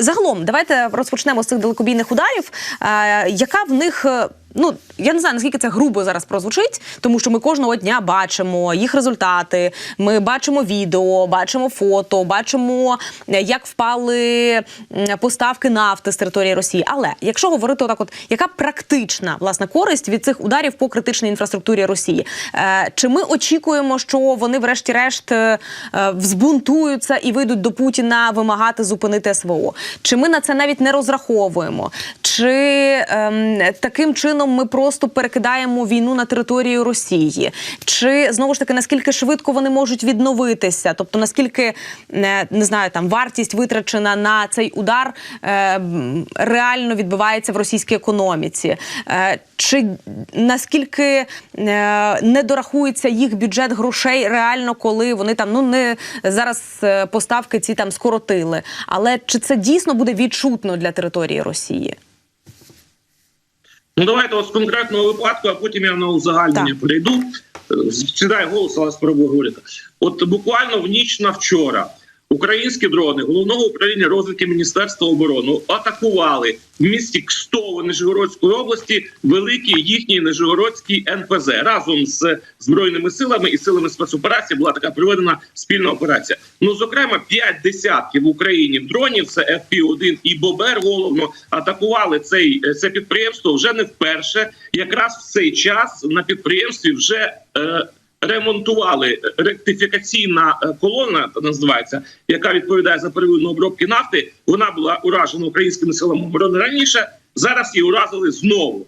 Загалом, давайте розпочнемо з цих далекобійних ударів. Е, яка в них. Ну, я не знаю, наскільки це грубо зараз прозвучить, тому що ми кожного дня бачимо їх результати. Ми бачимо відео, бачимо фото, бачимо, е, як впали поставки нафти з території Росії. Але якщо говорити отак, от яка практична власне користь від цих ударів по критичній інфраструктурі Росії? Е, чи ми очікуємо, що вони, врешті-решт, е, взбунтуються і вийдуть до Путіна вимагати зупинити СВО? Чи ми на це навіть не розраховуємо? Чи ем, таким чином ми просто перекидаємо війну на територію Росії? Чи знову ж таки наскільки швидко вони можуть відновитися? Тобто наскільки е, не знаю, там вартість витрачена на цей удар е, реально відбувається в російській економіці? Е, чи наскільки е, не дорахується їх бюджет грошей реально, коли вони там ну не зараз е, поставки ці там скоротили? Але чи це дійсно буде відчутно для території Росії? Ну давайте от з конкретного випадку, а потім я на узагальнення прийду. перейду. Е, Сідай голос, але спробую говорити. От буквально в ніч на вчора українські дрони головного управління розвідки Міністерства оборони атакували в місті Кстово Нижегородської області великий їхній Нижегородський НПЗ разом з збройними силами і силами спецоперації була така проведена спільна операція. Ну зокрема, п'ять десятків в Україні дронів це FP-1 і Бобер головно атакували цей е, це підприємство вже не вперше. Якраз в цей час на підприємстві вже е, ремонтували ректифікаційна е, колона, називається, яка відповідає за первинну обробки нафти. Вона була уражена українськими силами оборони раніше. Зараз її уразили знову.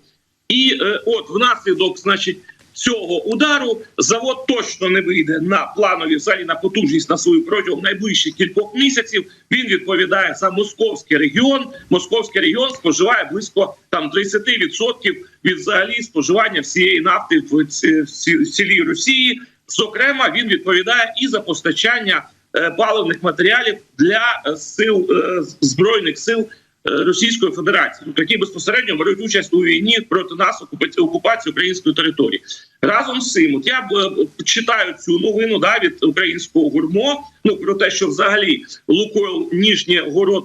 І е, от внаслідок, значить, цього удару завод точно не вийде на планові взагалі на потужність на свою протягом найближчих кількох місяців. Він відповідає за московський регіон. Московський регіон споживає близько там 30% від взагалі споживання всієї нафти в ці- в цілій Росії. Зокрема, він відповідає і за постачання е, паливних матеріалів для е, сил е, збройних сил Російської Федерації, тобто, які безпосередньо беруть участь у війні проти нас окупаці- окупації української території. Разом з цим, от я е, читаю цю новину да, від українського гурмо. Ну про те, що взагалі Лукойл Ніжнєгород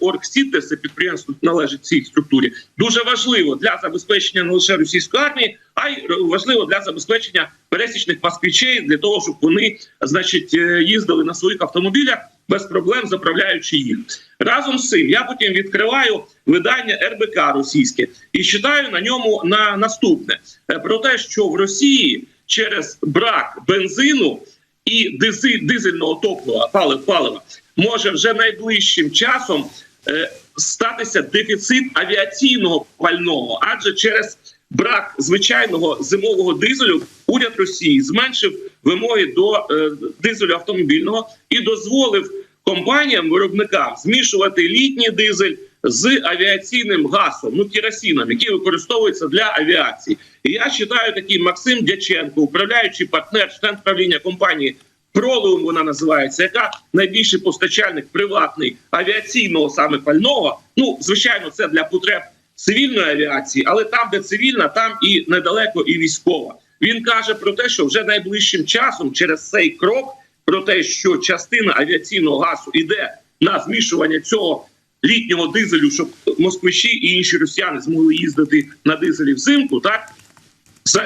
Оргсіте, це підприємство належить цій структурі, дуже важливо для забезпечення не лише російської армії, а й важливо для забезпечення пересічних пасквічей для того, щоб вони, значить, е, їздили на своїх автомобілях без проблем, заправляючи їх. Разом з цим я потім відкриваю видання РБК російське і читаю на ньому на наступне е, про те, що в Росії через брак бензину і дизельного топлива палив палива може вже найближчим часом е, статися дефіцит авіаційного пального, адже через брак звичайного зимового дизелю уряд Росії зменшив вимоги до е, дизелю автомобільного і дозволив компаніям виробникам змішувати літній дизель з авіаційним газом, ну керосином, який використовується для авіації. І я читаю такий Максим Дяченко, управляючий партнер, член правління компанії Пролеум вона називається, яка найбільший постачальник приватний авіаційного саме пального. Ну звичайно, це для потреб цивільної авіації, але там, де цивільна, там і недалеко, і військова. Він каже про те, що вже найближчим часом через цей крок, про те, що частина авіаційного газу йде на змішування цього літнього дизелю, щоб москвичі і інші росіяни змогли їздити на дизелі взимку, так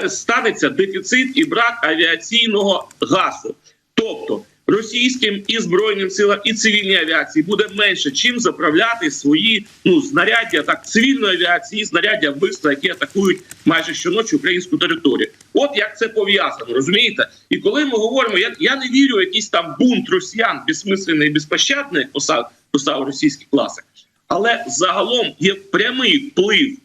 станеться дефіцит і брак авіаційного газу. Тобто російським і збройним силам, і цивільній авіації буде менше чим заправляти свої ну знаряддя так цивільної авіації, знаряддя вбивства, які атакують майже щоночі українську територію. От як це пов'язано, розумієте? І коли ми говоримо, я, я не вірю в якийсь там бунт росіян безсмисленний і безпощадний, писав, писав російський класик, але загалом є прямий вплив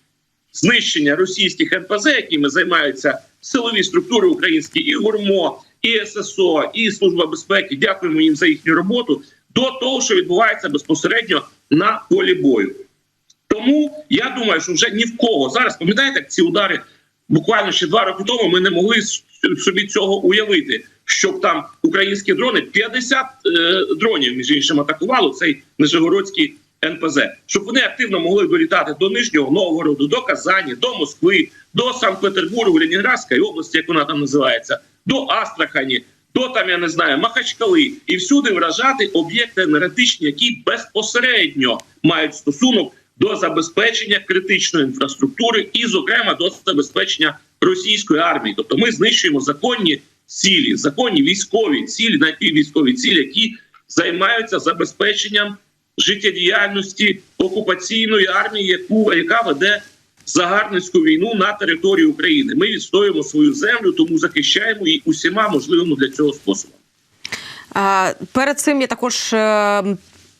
знищення російських НПЗ, якими займаються силові структури українські, і ГУРМО, і ССО, і Служба безпеки. Дякуємо їм за їхню роботу. До того, що відбувається безпосередньо на полі бою. Тому я думаю, що вже ні в кого зараз пам'ятаєте, як ці удари буквально ще два роки тому ми не могли собі цього уявити, щоб там українські дрони 50 е, дронів між іншим атакувало цей Нижегородський НПЗ, щоб вони активно могли долітати до Нижнього Новгороду, до Казані, до Москви, до Санкт-Петербургу, Ленінградської області, як вона там називається, до Астрахані, до там я не знаю Махачкали, і всюди вражати об'єкти енергетичні, які безпосередньо мають стосунок до забезпечення критичної інфраструктури і, зокрема, до забезпечення російської армії. Тобто, ми знищуємо законні цілі, законні військові цілі, напіввійськові цілі, які займаються забезпеченням життєдіяльності окупаційної армії, яку яка веде загарбницьку війну на території України. Ми відстоюємо свою землю, тому захищаємо її усіма можливими для цього способами. Перед цим я також е,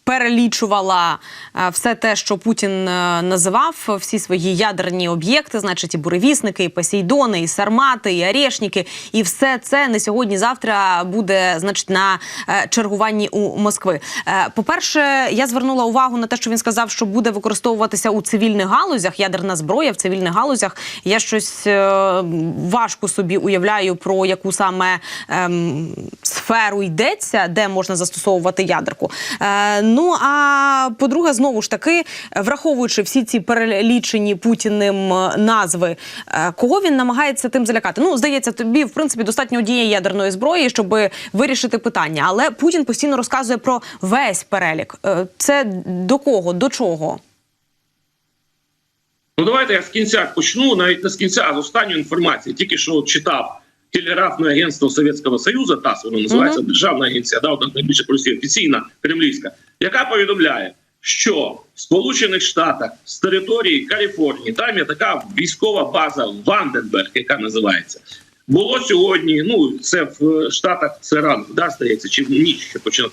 перелічувала е, все те, що Путін е, називав, всі свої ядерні об'єкти, значить, і буревісники, і Посейдони, і Сармати, і Орешники. І все це не сьогодні-завтра буде, значить, на е, чергуванні у Москви. Е, По-перше, я звернула увагу на те, що він сказав, що буде використовуватися у цивільних галузях ядерна зброя в цивільних галузях. Я щось важко собі уявляю про яку саме ем, сферу йдеться, де можна застосовувати ядерку. Е, ну а по-друге, знову ж таки, враховуючи всі ці перелічені путіним е, назви, е, кого він намагається тим залякати? Ну, здається, тобі в принципі достатньо однієї ядерної зброї, щоб вирішити питання. Але Путін постійно розказує про весь перелік. Е, це до кого, до чого? Ну давайте я з кінця почну, навіть не з кінця, а з останньої інформації. Тільки що читав телеграфне агентство Совєтського Союзу, ТАСС, воно називається Мгм. державна агенція, да, одна з найбільших Росії, офіційна кремлівська, яка повідомляє, що в Сполучених Штатах з території Каліфорнії там є така військова база Ванденберг, яка називається. Було сьогодні. Ну це в Штатах це ранок, да, здається, чи в ніч ще починав.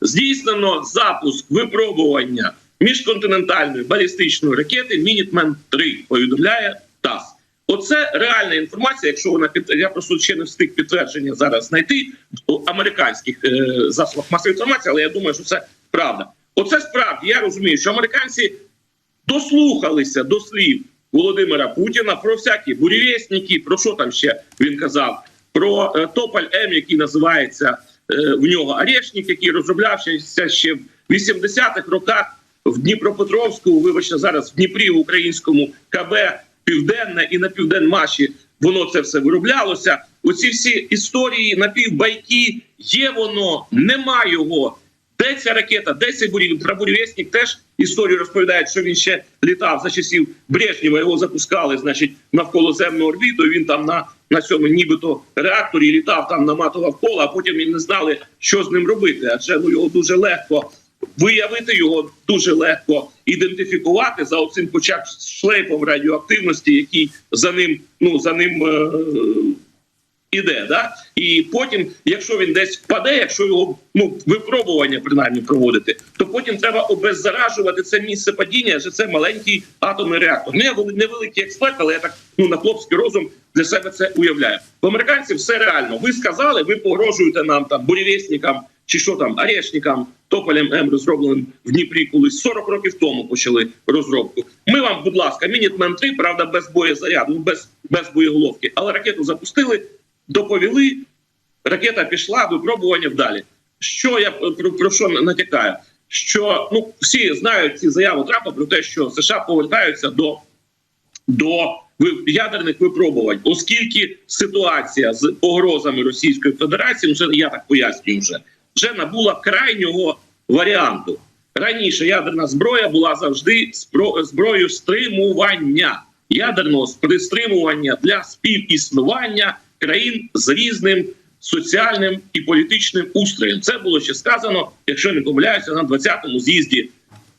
Здійснено запуск випробування міжконтинентальної балістичної ракети Мінітмен 3 повідомляє ТАСС. Оце реальна інформація. Якщо вона під я просто ще не встиг підтвердження зараз знайти в американських е, засобах масової інформації, але я думаю, що це правда. Оце справді я розумію, що американці дослухалися до слів Володимира Путіна про всякі бурєвєсники, про що там ще він казав, про е, Тополь М, який називається е, в нього Орешник, який розроблявся ще в 80-х роках в Дніпропетровську, вибачте, зараз в Дніпрі в українському КБ Південне і на Південмаші воно це все вироблялося. Оці всі історії напівбайки, є воно, нема його. Де ця ракета, де цей бурів? Про бурєвєснік теж історію розповідають, що він ще літав за часів Брежнєва, його запускали, значить, навколо земну орбіту. Він там на, на цьому нібито реакторі літав, там наматував коло, а потім і не знали, що з ним робити. Адже ну його дуже легко виявити, його дуже легко ідентифікувати за оцим хоча б шлейфом радіоактивності, який за ним, ну за ним. Е- іде, да і потім, якщо він десь впаде, якщо його ну випробування принаймні проводити, то потім треба обеззаражувати це місце падіння, адже це маленький атомний реактор. Вели- невеликий експерт, але я так ну на хлопський розум для себе це уявляю. В американців все реально. Ви сказали, ви погрожуєте нам там бурєвєснікам чи що там орешникам, тополем М розробленим в Дніпрі, колись 40 років тому почали розробку. Ми вам, будь ласка, Мінітмен 3, правда, без боєзаряду, ну, без, без боєголовки, але ракету запустили доповіли, ракета пішла, випробування вдалі. Що я про, про що натякаю? Що ну всі знають ці заяви Трампа про те, що США повертаються до, до ядерних випробувань, оскільки ситуація з погрозами Російської Федерації, ну це я так пояснюю вже, вже набула крайнього варіанту. Раніше ядерна зброя була завжди зброєю стримування ядерного стримування для співіснування країн з різним соціальним і політичним устроєм. Це було ще сказано, якщо не помиляюся, на 20-му з'їзді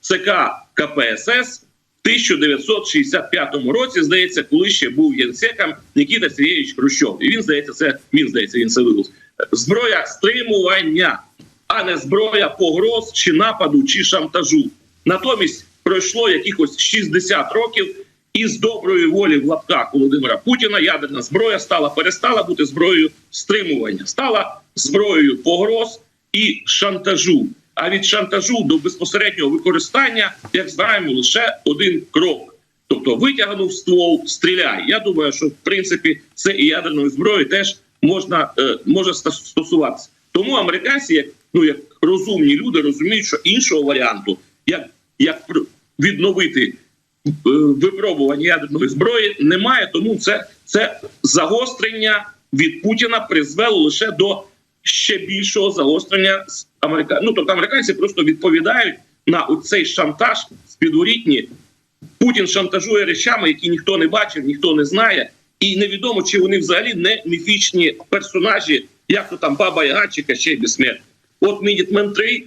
ЦК КПСС 1965 році. Здається, коли ще був генсеком Нікіта Сергійович Хрущов. І він здається, це він здається, він це виголос. Зброя стримування, а не зброя погроз чи нападу, чи шантажу. Натомість пройшло якихось 60 років. І з доброї волі в лапках Володимира Путіна ядерна зброя стала перестала бути зброєю стримування, стала зброєю погроз і шантажу. А від шантажу до безпосереднього використання, як знаємо, лише один крок. Тобто витягнув ствол, стріляй. Я думаю, що в принципі це і ядерної зброї теж можна е, може стосуватися. Тому американці, як ну як розумні люди, розуміють, що іншого варіанту, як, як відновити е, випробування ядерної зброї немає. Тому це, це загострення від Путіна призвело лише до ще більшого загострення з Америка... Ну, тобто американці просто відповідають на цей шантаж спідворітні. Путін шантажує речами, які ніхто не бачив, ніхто не знає, і невідомо, чи вони взагалі не міфічні персонажі, як то там Баба Яга чи Кащей Безсмертний. От Мінітмен 3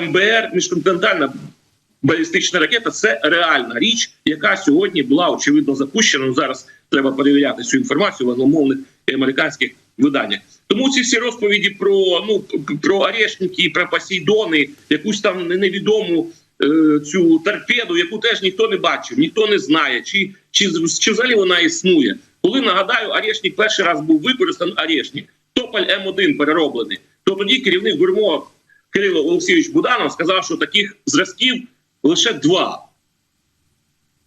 МБР, міжконтинентальна балістична ракета це реальна річ, яка сьогодні була очевидно запущена. Ну, зараз треба перевіряти цю інформацію в англомовних і американських виданнях. Тому ці всі розповіді про ну про Орешники, про Посейдони, якусь там невідому е, цю торпеду, яку теж ніхто не бачив, ніхто не знає, чи, чи, чи взагалі вона існує. Коли нагадаю, Орешник перший раз був використаний Орешник, Тополь М1 перероблений, то тоді керівник гурмо Кирило Олексійович Буданов сказав, що таких зразків лише два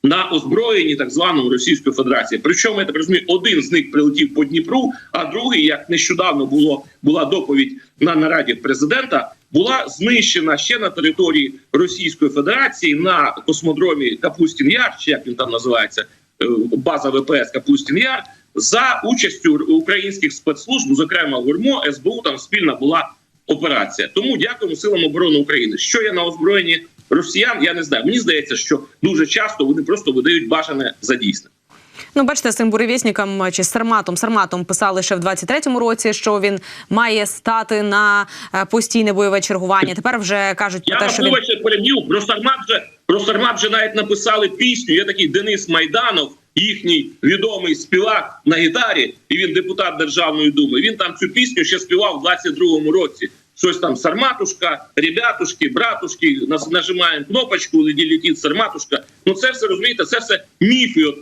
на озброєнні так званому Російської Федерації. Причому я так розумію, один з них прилетів по Дніпру, а другий, як нещодавно було була доповідь на нараді президента, була знищена ще на території Російської Федерації на космодромі Капустін Яр, чи як він там називається, е, база ВПС Капустін Яр, за участю українських спецслужб, зокрема ГУРМО, СБУ, там спільна була операція. Тому дякуємо силам оборони України. Що є на озброєнні росіян? Я не знаю. Мені здається, що дуже часто вони просто видають бажане за дійсне. Ну, бачите, з цим буревісником чи Сарматом. Сарматом писали ще в 23-му році, що він має стати на е, постійне бойове чергування. Тепер вже кажуть про Я те, що він вибачте. Про Сармат вже про Сармат вже навіть написали пісню. Є такий Денис Майданов, їхній відомий співак на гітарі, і він депутат Державної думи. Він там цю пісню ще співав в 22-му році. Щось там Сарматушка, ребятушки, братушки, нас нажимаємо кнопочку, летить Сарматушка. Ну це все розумієте, це все міфи. От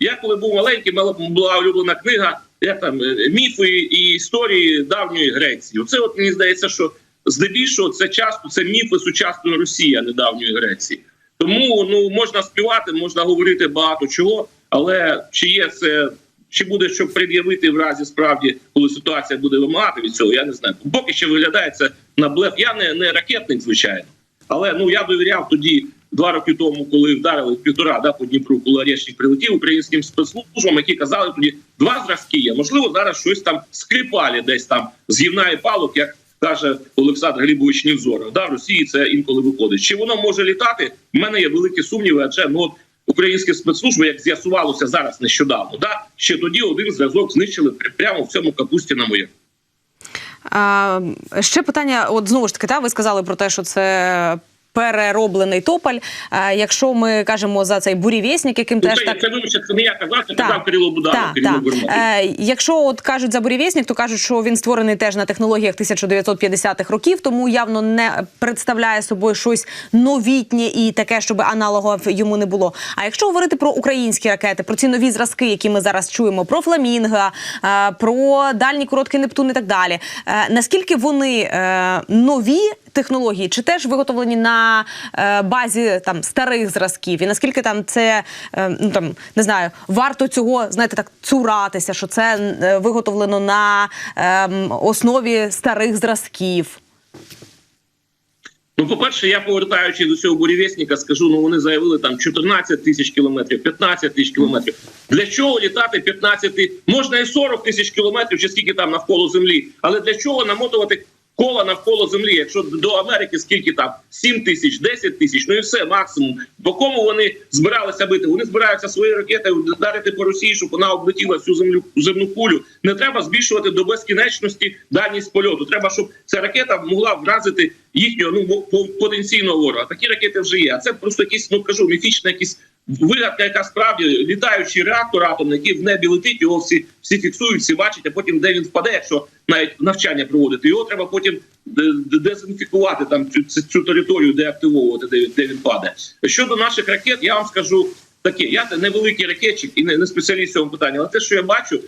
я коли був маленький, була улюблена книга, як там е, міфи і історії давньої Греції. Оце от мені здається, що здебільшого це часто це міфи сучасної Росії, а не давньої Греції. Тому ну можна співати, можна говорити багато чого, але чи є це, чи буде що пред'явити в разі справді, коли ситуація буде вимагати від цього, я не знаю. Поки що виглядає це на блеф. Я не, не ракетник, звичайно, але ну я довіряв тоді. Два роки тому, коли вдарили півтора да, по Дніпру, коли Орешник прилетів українським спецслужбам, які казали тоді два зразки є. Можливо, зараз щось там скрипалі десь там з гівна палок, як каже Олександр Глібович Невзоров. Да, в Росії це інколи виходить. Чи воно може літати? У мене є великі сумніви, адже ну українські спецслужби, як з'ясувалося зараз нещодавно, да ще тоді один зв'язок знищили прямо в цьому капусті на моє. Ще питання: от знову ж таки, та ви сказали про те, що це. Перероблений тополь. А, якщо ми кажемо за цей бурєвєснік, яким Ну, теж так це вибачте, це не я казав, це казав Кирило Буданов, Кирило. Бурмак. Е, якщо от кажуть за бурєвєснік, то кажуть, що він створений теж на технологіях 1950-х років, тому явно не представляє собою щось новітнє і таке, щоб аналогів йому не було. А якщо говорити про українські ракети, про ці нові зразки, які ми зараз чуємо, про фламінга, е, про дальній короткий Нептун і так далі, е, наскільки вони е, нові? Технології чи теж виготовлені на е, базі там старих зразків, і наскільки там це е, ну там не знаю, варто цього знаєте так цуратися, що це е, виготовлено на ем, основі старих зразків. Ну, по-перше, я повертаючись до цього бурєвєсника, скажу, ну вони заявили там 14 тисяч кілометрів, 15 тисяч кілометрів. Для чого літати 15, можна і 40 тисяч кілометрів, чи скільки там навколо землі, але для чого намотувати кола навколо землі? Якщо до Америки скільки там 7 тисяч, 10 тисяч, ну і все максимум. По кому вони збиралися бити? Вони збираються свої ракети вдарити по Росії, щоб вона облетіла всю землю земну кулю. Не треба збільшувати до безкінечності дальність польоту. Треба, щоб ця ракета могла вразити їхнього ну по- потенційного ворога. Такі ракети вже є. А це просто якісь, ну кажу, міфічна якісь вигадка, яка справді літаючий реактор атомний, який в небі летить, його всі всі фіксують, всі бачать, а потім де він впаде, якщо навіть навчання проводити. Його треба потім е, дезінфікувати там цю, цю, територію, де активовувати, де, він- де він падає. Щодо наших ракет, я вам скажу таке: я невеликий ракетчик і не, не спеціаліст в цьому питанні, але те, що я бачу,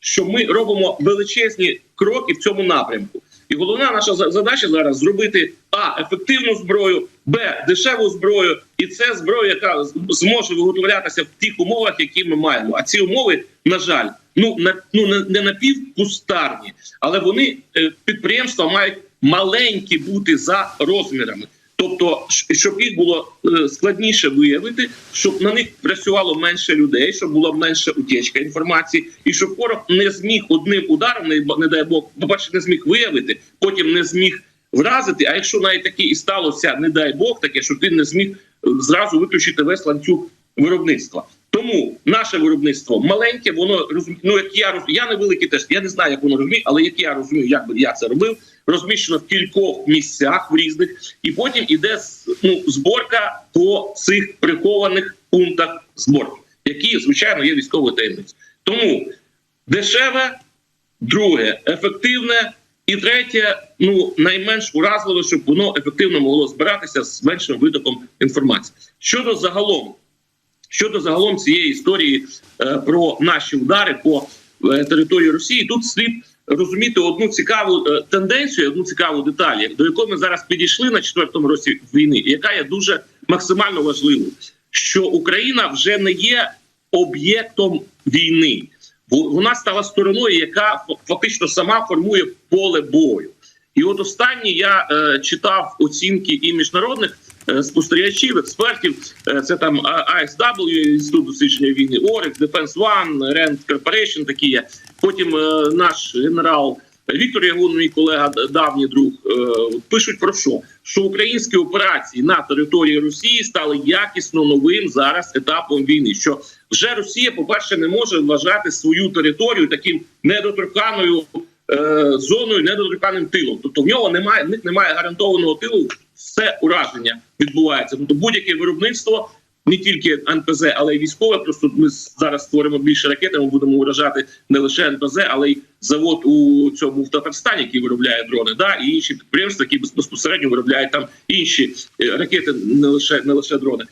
що ми робимо величезні кроки в цьому напрямку. І головна наша за- задача зараз зробити а ефективну зброю, б дешеву зброю, і це зброя, яка зможе виготовлятися в тих умовах, які ми маємо. А ці умови, на жаль, ну на ну не, не напівкустарні, але вони е, підприємства мають маленькі бути за розмірами. Тобто, щоб їх було е, складніше виявити, щоб на них працювало менше людей, щоб була менша утечка інформації, і щоб ворог не зміг одним ударом, не, не дай Бог, по перше, не зміг виявити, потім не зміг вразити. А якщо навіть таке і сталося, не дай Бог, таке, щоб він не зміг е, зразу виключити весь ланцюг виробництва. Тому наше виробництво маленьке, воно ну як я розумію, я не великий теж, я не знаю, як воно розуміє, але як я розумію, як би я це робив, розміщено в кількох місцях в різних, і потім іде ну, зборка по цих прихованих пунктах зборки, які звичайно є військовою таємницею. Тому дешеве, друге ефективне. І третє, ну найменш уразливе, щоб воно ефективно могло збиратися з меншим витоком інформації. Щодо загалом, щодо загалом цієї історії е, про наші удари по е, території Росії, тут слід розуміти одну цікаву е, тенденцію, одну цікаву деталь, до якої ми зараз підійшли на четвертому році війни, яка є дуже максимально важливою, що Україна вже не є об'єктом війни. Вона стала стороною, яка фактично сама формує поле бою. І от останні я е, читав оцінки і міжнародних е, спостерігачів, експертів. Е, це там ISW, Інститут дослідження війни, ORIX, Defense One, Rand Corporation такі є. Потім е, наш генерал Віктор Ягун, мій колега, давній друг, е, пишуть про що? Що українські операції на території Росії стали якісно новим зараз етапом війни. Що вже Росія, по-перше, не може вважати свою територію таким недоторканою е, зоною, недоторканим тилом. Тобто в нього немає в них немає гарантованого тилу. Все ураження відбувається. Тобто будь-яке виробництво. Не тільки НПЗ, але й військове. Просто ми зараз створимо більше ракет. Ми будемо уражати не лише НПЗ, але й завод у цьому в Татарстані, який виробляє дрони, да і інші підприємства, які безпосередньо виробляють там інші е, ракети, не лише не лише дрони.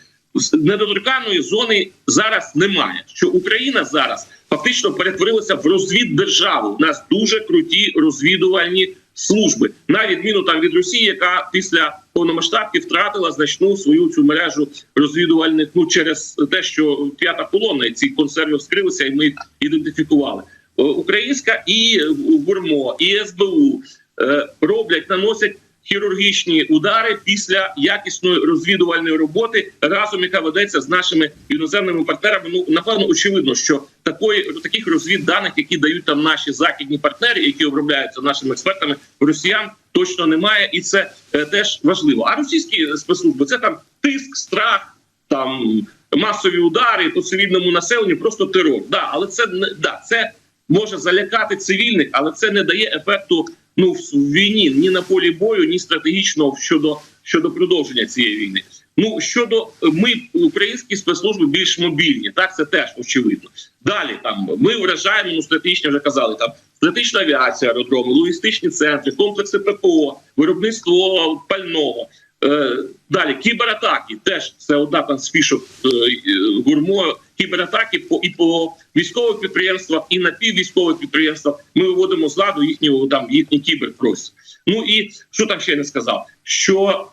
Недоторканної зони зараз немає. Що Україна зараз фактично перетворилася в розвіддержаву. У нас дуже круті розвідувальні служби, на відміну там від Росії, яка після повномасштабки втратила значну свою цю мережу розвідувальних. Ну через те, що п'ята колона ці консерви вскрилися, і ми ідентифікували. Е, Українська і е, ГУРМО, і СБУ е, роблять, наносять хірургічні удари після якісної розвідувальної роботи разом, яка ведеться з нашими іноземними партнерами. Ну напевно, очевидно, що такої таких розвідданих, які дають там наші західні партнери, які обробляються нашими експертами, росіян точно немає, і це е, теж важливо. А російські спецслужби це там тиск, страх, там масові удари по цивільному населенню, просто терор. Да, але це не да, це може залякати цивільних, але це не дає ефекту ну в війні ні на полі бою, ні стратегічно щодо щодо продовження цієї війни. Ну щодо ми українські спецслужби більш мобільні, так це теж очевидно. Далі там ми вражаємо ну, стратегічно вже казали там. Стратегічна авіація, аеродроми, логістичні центри, комплекси ППО, виробництво пального. Е, далі кібератаки теж це одна там з фішок е, е, гурмо. Кібератаки по і по військових підприємствах, і напіввійськових підприємствах. Ми виводимо з ладу їхнього там їхній кіберпростір. Ну і що там ще не сказав? Що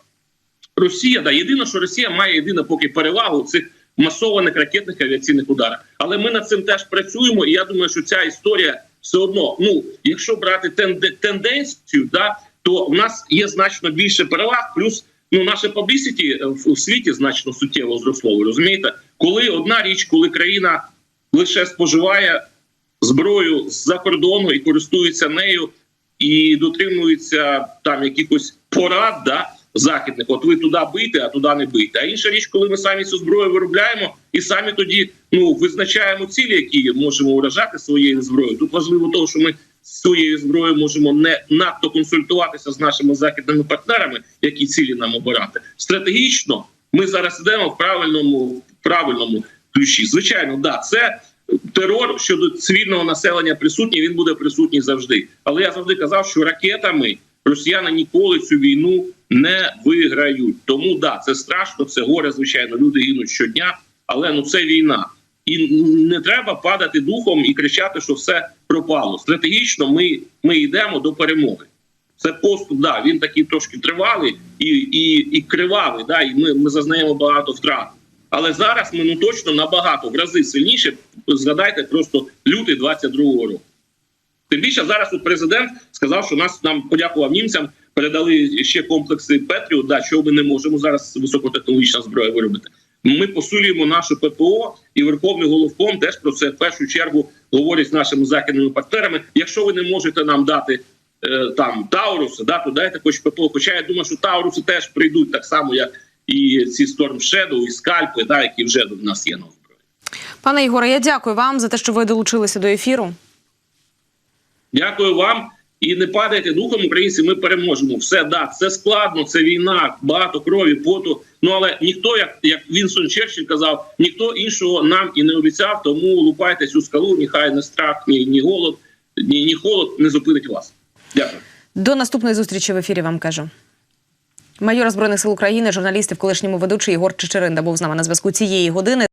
Росія да єдине, що Росія має єдине поки перевагу цих масованих ракетних авіаційних ударах. Але ми над цим теж працюємо, і я думаю, що ця історія все одно. Ну, якщо брати тенденцію, да то в нас є значно більше переваг, плюс. Ну, наше publicity в, в світі значно суттєво зросло. Розумієте, коли одна річ, коли країна лише споживає зброю з-за кордону і користується нею, і дотримується там якихось порад, да, західних. От ви туди бийте, а туди не бийте. А інша річ, коли ми самі цю зброю виробляємо і самі тоді ну визначаємо цілі, які можемо уражати своєю зброєю. Тут важливо того, що ми з цією зброєю можемо не надто консультуватися з нашими західними партнерами, які цілі нам обирати. Стратегічно ми зараз йдемо в правильному правильному ключі. Звичайно, да, це терор щодо цивільного населення присутній. Він буде присутній завжди. Але я завжди казав, що ракетами росіяни ніколи цю війну не виграють. Тому да, це страшно, це горе. Звичайно, люди гинуть щодня, але ну це війна. І не треба падати духом і кричати, що все пропало. Стратегічно ми, ми йдемо до перемоги. Це поступ, да, він такий трошки тривалий і і, і кривавий. Да, і ми, ми зазнаємо багато втрат. Але зараз ми ну точно набагато в рази сильніше. Згадайте просто лютий 22-го року. Тим більше зараз от президент сказав, що нас нам подякував німцям, передали ще комплекси Петріот, да, що ми не можемо зараз високотехнологічна зброя виробити. Ми посилюємо нашу ППО, і Верховний головком теж про це в першу чергу говорить з нашими західними партнерами. Якщо ви не можете нам дати е, там Тауруси, да, то дайте хоч ППО. Хоча я думаю, що Тауруси теж прийдуть так само, як і ці Storm Shadow, і скальпи, да, які вже в нас є на озброєнні. Пане Ігоре, я дякую вам за те, що ви долучилися до ефіру. Дякую вам. І не падайте духом, українці. Ми переможемо. Все да, це складно, це війна, багато крові, поту. Ну але ніхто, як як Вінсон Черчилль казав, ніхто іншого нам і не обіцяв. Тому лупайте цю скалу. Ніхай не страх, ні, ні голод, ні, ні холод не зупинить вас. Дякую. До наступної зустрічі в ефірі вам кажу. Майор Збройних сил України, журналіст і в колишньому ведучий Ігор Чечеринда був з нами на зв'язку цієї години.